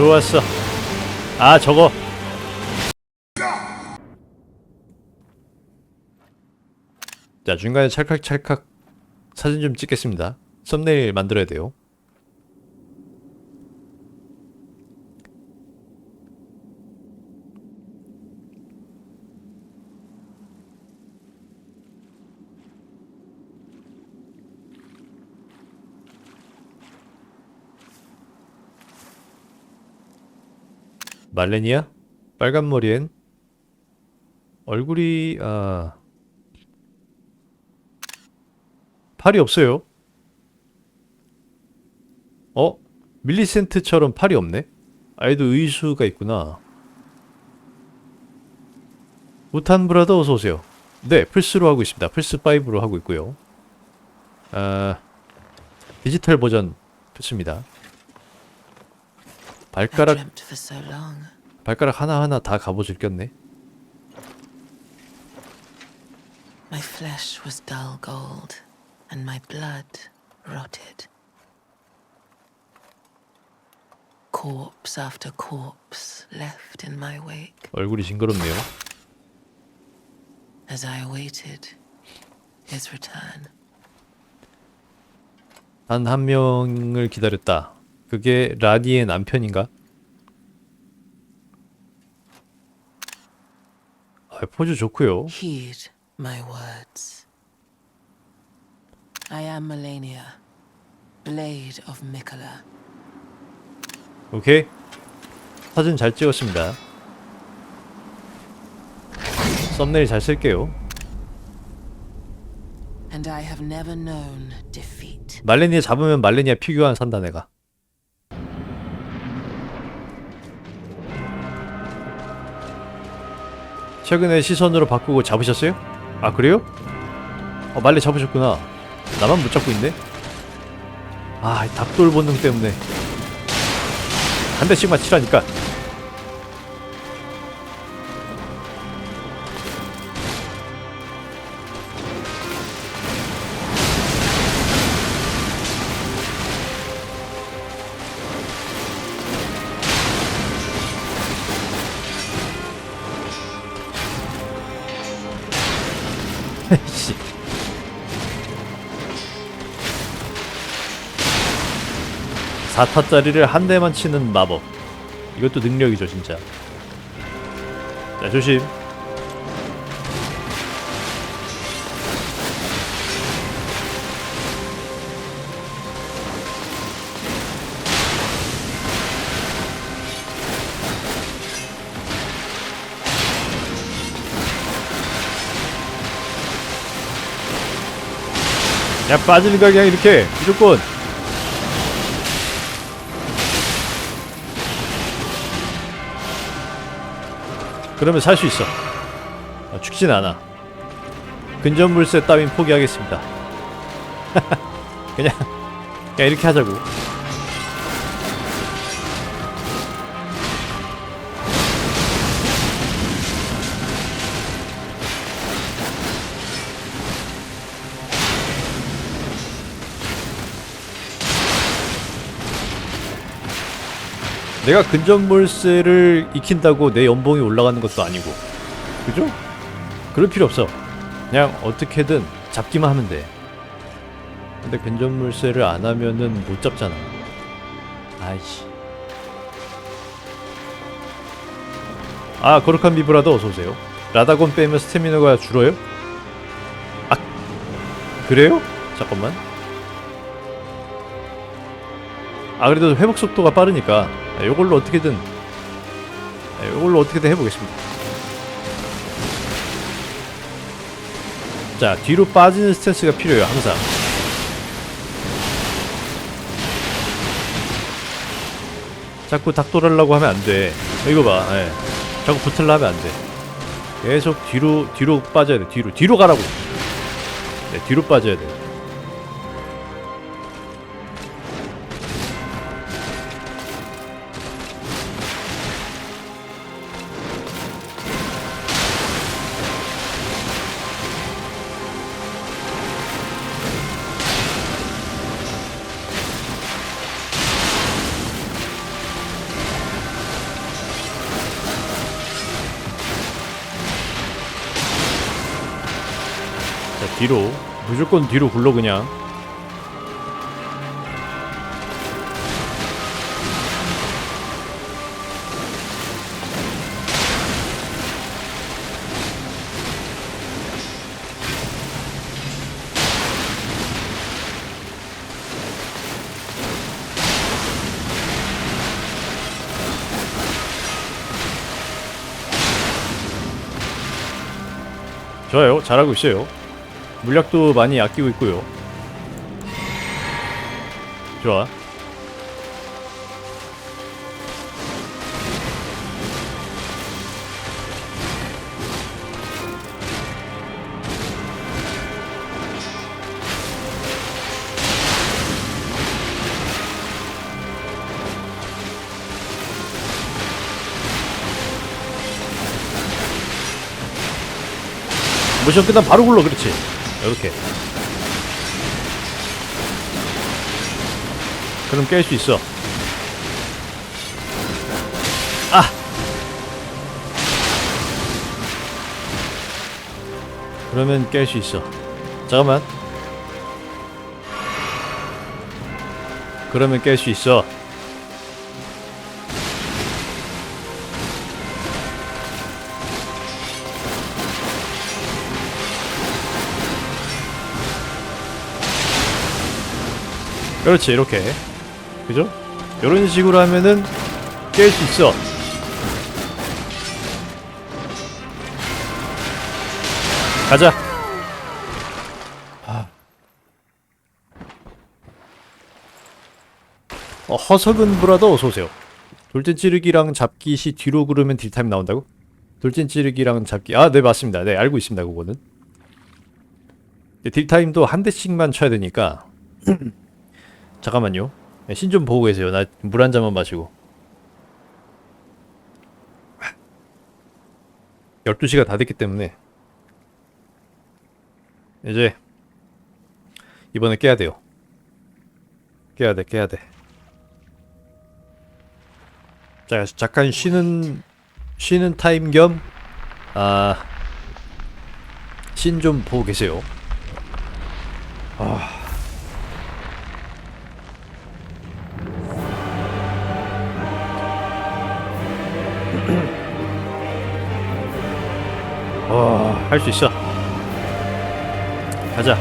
좋았어. 아 저거. 자 중간에 찰칵찰칵 사진 좀 찍겠습니다. 썸네일 만들어야 돼요. 말레니아? 빨간 머리엔 얼굴이 아 팔이 없어요. 어? 밀리센트처럼 팔이 없네? 아이도 의수가 있구나. 우탄 브라더 어서 오세요. 네, 플스로 하고 있습니다. 플스 5로 하고 있고요. 아 디지털 버전 플스입니다. 발가락 dreamt for so long. 발가락 하나 하나 다 갑옷 을 꼈네. My flesh was dull gold, and my blood rotted. Corpse after corpse left in my wake 얼굴이 징그럽네요. as I awaited his return. 단 한 명을 기다렸다. 그게 라니의 남편인가? 아, 포즈 좋고요. Heed my words. I am Melania, Blade of Mikola. 오케이. 사진 잘 찍었습니다. 썸네일 잘 쓸게요. And I have never known defeat. 말레니아 잡으면 말레니아 피규어 산다 내가. 최근에 시선으로 바꾸고 잡으셨어요? 아 그래요? 어 말레 잡으셨구나. 나만 못 잡고 있네. 아, 이 닭돌 본능 때문에 한 대씩만 치라니까. 4타짜리를 한 대만 치는 마법. 이것도 능력이죠 진짜. 자 조심. 야 빠지는 거 그냥 이렇게. 무조건. 그러면 살 수 있어. 어, 죽진 않아. 근접물세 따윈 포기하겠습니다. 그냥 그냥 이렇게 하자고. 내가 근접물세를 익힌다고 내 연봉이 올라가는 것도 아니고. 그죠? 그럴 필요 없어. 그냥 어떻게든 잡기만 하면 돼. 근데 근접물세를 안 하면은 못 잡잖아. 아이씨. 아 거룩한 비브라도 어서오세요. 라다곤 빼면 스태미너가 줄어요? 아 그래요? 잠깐만 아 그래도 회복 속도가 빠르니까 아, 요걸로 어떻게든 아, 요걸로 어떻게든 해보겠습니다. 자 뒤로 빠지는 스탠스가 필요해요 항상. 자꾸 닥돌하려고 하면 안돼. 이거 봐 예. 자꾸 붙으려 하면 안돼. 계속 뒤로 뒤로 빠져야 돼. 뒤로 뒤로 가라고. 네, 뒤로 빠져야 돼 뒤로. 무조건 뒤로 굴러 그냥. 좋아요. 잘하고 있어요 물약도 많이 아끼고 있고요. 좋아. 모션 끝나면 바로 굴러 그렇지 이렇게. 그럼 깰 수 있어. 아! 그러면 깰 수 있어. 잠깐만. 그러면 깰 수 있어 그렇지 이렇게. 그죠? 이런 식으로 하면은 깰 수 있어. 가자. 아. 어, 허석은 브라더 어서오세요. 돌진 찌르기랑 잡기 시 뒤로 구르면 딜타임 나온다고? 돌진 찌르기랑 잡기. 아 네 맞습니다. 네 알고 있습니다 그거는. 네, 딜타임도 한 대씩만 쳐야 되니까 잠깐만요. 신 좀 보고 계세요. 나 물 한 잔만 마시고. 12시가 다 됐기 때문에 이제 이번에 깨야 돼요. 깨야 돼, 깨야 돼. 자, 잠깐 쉬는 쉬는 타임 겸 아, 신 좀 보고 계세요. 아. 할 수 있어. 가자.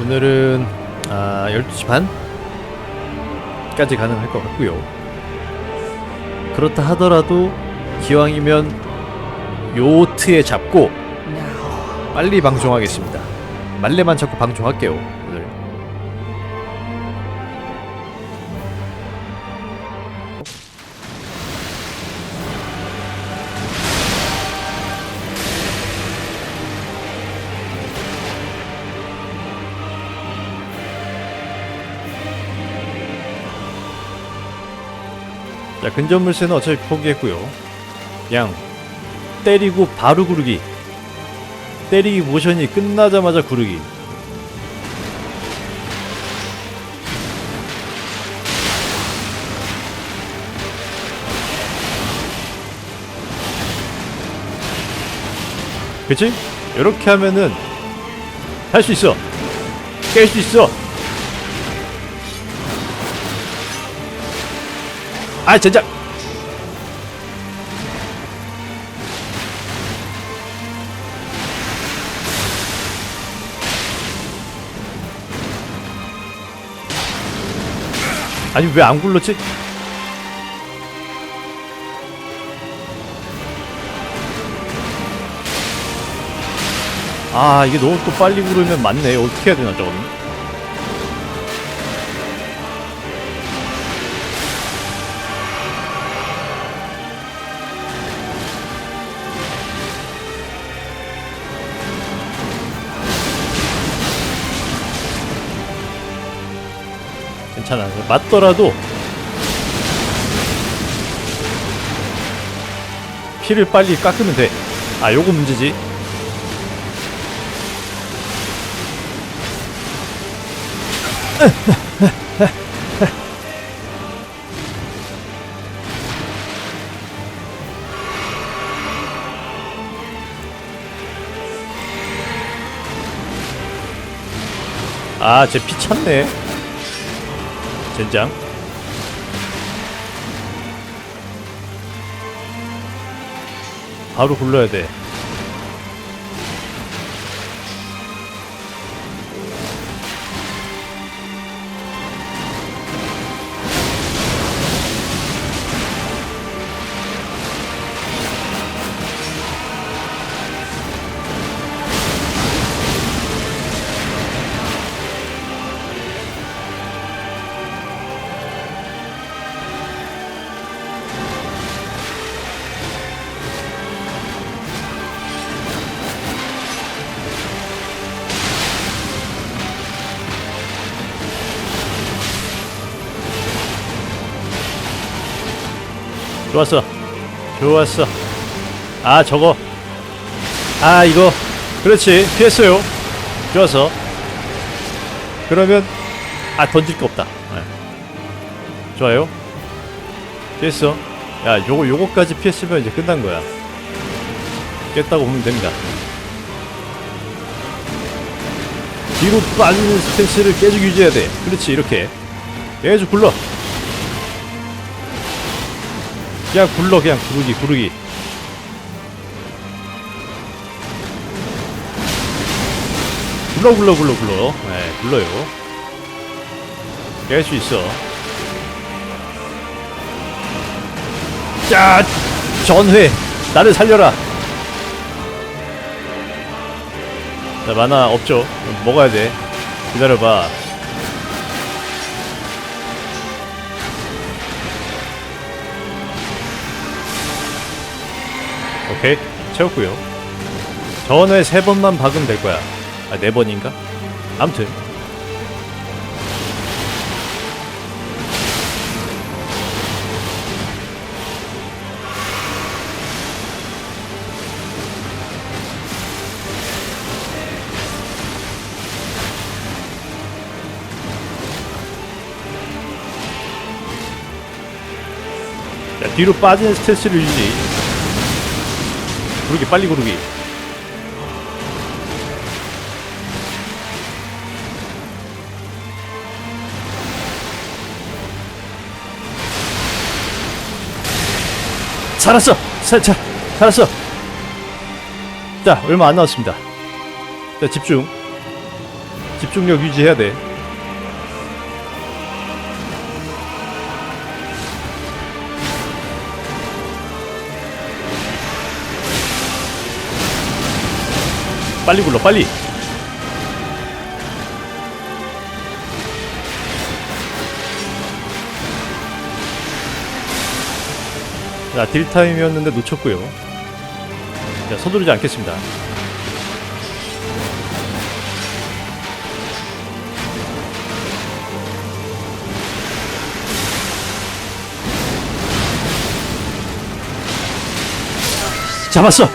오늘은 아, 12시 반? 까지 가능할 것 같고요. 그렇다 하더라도 기왕이면 요트에 잡고 빨리 방송하겠습니다. 말레만 잡고 방송할게요. 자, 근접물새는 어차피 포기했고요. 그냥 때리고 바로 구르기. 때리기 모션이 끝나자마자 구르기. 그치? 이렇게 하면은 할 수 있어. 깰 수 있어. 아, 진짜. 아니 왜 안 굴렀지? 아 이게 너무 또 빨리 구르면 맞네 어떻게 해야 되나 저거는 괜찮아 맞더라도 피를 빨리 깎으면 돼. 아, 요거 문제지. 아, 쟤 피 찼네. 젠장. 바로 굴러야 돼. 좋았어. 좋았어. 아, 저거. 아, 이거. 그렇지. 피했어요. 좋았어. 그러면, 아, 던질 거 없다. 네. 좋아요. 피했어. 야, 요거, 요거까지 피했으면 이제 끝난 거야. 깼다고 보면 됩니다. 뒤로 빠지는 스탠스를 계속 유지해야 돼. 그렇지, 이렇게. 계속 굴러. 그냥 굴러 그냥 구르기 구르기. 굴러 굴러 굴러 굴러. 네 굴러요. 깰 수 있어. 자 전회. 나를 살려라. 자 만화 없죠? 먹어야 돼. 기다려봐 오케이 채웠고요. 전에 세 번만 박으면 될 거야. 아 네 번인가? 자, 뒤로 빠지는 스트레스를 유지 구르기 빨리 구르기. 살았어! 사, 자 살았어! 자 얼마 안 남았습니다. 자 집중. 집중력 유지해야 돼 빨리 굴러 빨리. 자 딜타임이었는데 놓쳤고요. 자 서두르지 않겠습니다. 잡았어!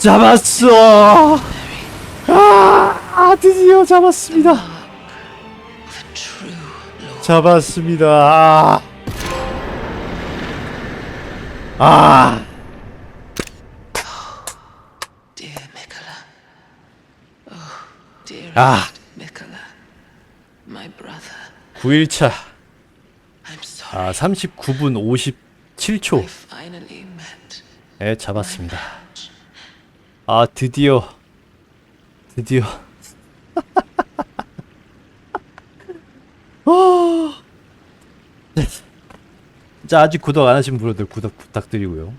잡았어 아, 아 드디어 잡았습니다. 잡았습니다 아, 아. Oh, Ah. Brother. 9일차 I'm sorry. 아 39분 57초에 We finally met. 잡았습니다 아 드디어 드디어 자 아직 구독 안 하신 분들 구독 부탁드리고요